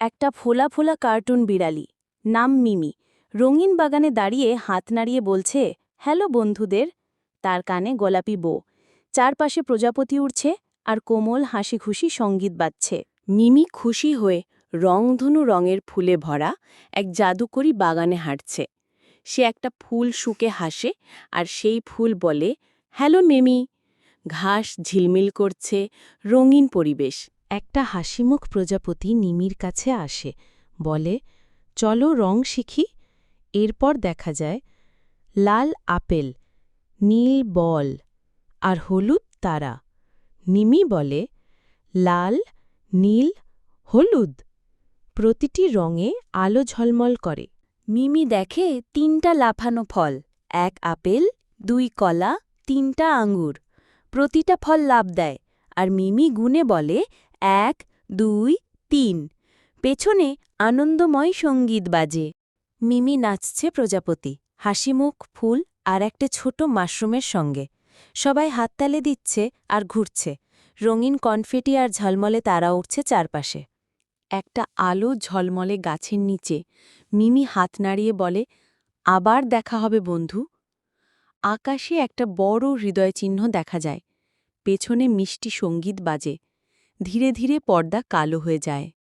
একটা ফোলা ফোলা কার্টুন বিড়ালি। নাম মিমি। রঙিন বাগানে দাঁড়িয়ে হাত নাড়িয়ে বলছে, হ্যালো বন্ধুদের। তার কানে গোলাপি বো চারপাশে প্রজাপতি উড়ছে আর কোমল হাসি খুশি সংগীত বাজছে। মিমি খুশি হয়ে রংধনু রঙের ফুলে ভরা এক জাদুকরি বাগানে হাঁটছে। সে একটা ফুল শুকে হাসে আর সেই ফুল বলে, হ্যালো মিমি। ঘাস ঝিলমিল করছে, রঙিন পরিবেশ। একটা হাসিমুখ প্রজাপতি নিমির কাছে আসে, বলে, চলো রং শিখি? এরপর দেখা যায়, লাল আপেল, নীল বল আর হলুদ তারা। নিমি বলে, লাল, নীল, হলুদ। প্রতিটি রঙে আলো ঝলমল করে। মিমি দেখে তিনটা লাফানো ফল, এক আপেল, দুই কলা, তিনটা আঙ্গুর। প্রতিটা ফল লাভ দেয় আর মিমি গুনে বলে এক, দুই, তিন। পেছনে আনন্দময় সংগীত বাজে। মিমি নাচছে প্রজাপতি। হাসিমুখ ফুল আর একটা ছোট মাশরুমের সঙ্গে। সবাই হাততালে দিচ্ছে আর ঘুরছে। রঙিন কনফেটি আর ঝলমলে তারা উঠছে চারপাশে। একটা আলো ঝলমলে গাছের নিচে। মিমি হাত নাড়িয়ে বলে, আবার দেখা হবে, বন্ধু। আকাশে একটা বড় হৃদয়চিহ্ন দেখা যায়। পেছনে মিষ্টি সংগীত বাজে। ধীরে ধীরে পর্দা কালো হয়ে যায়।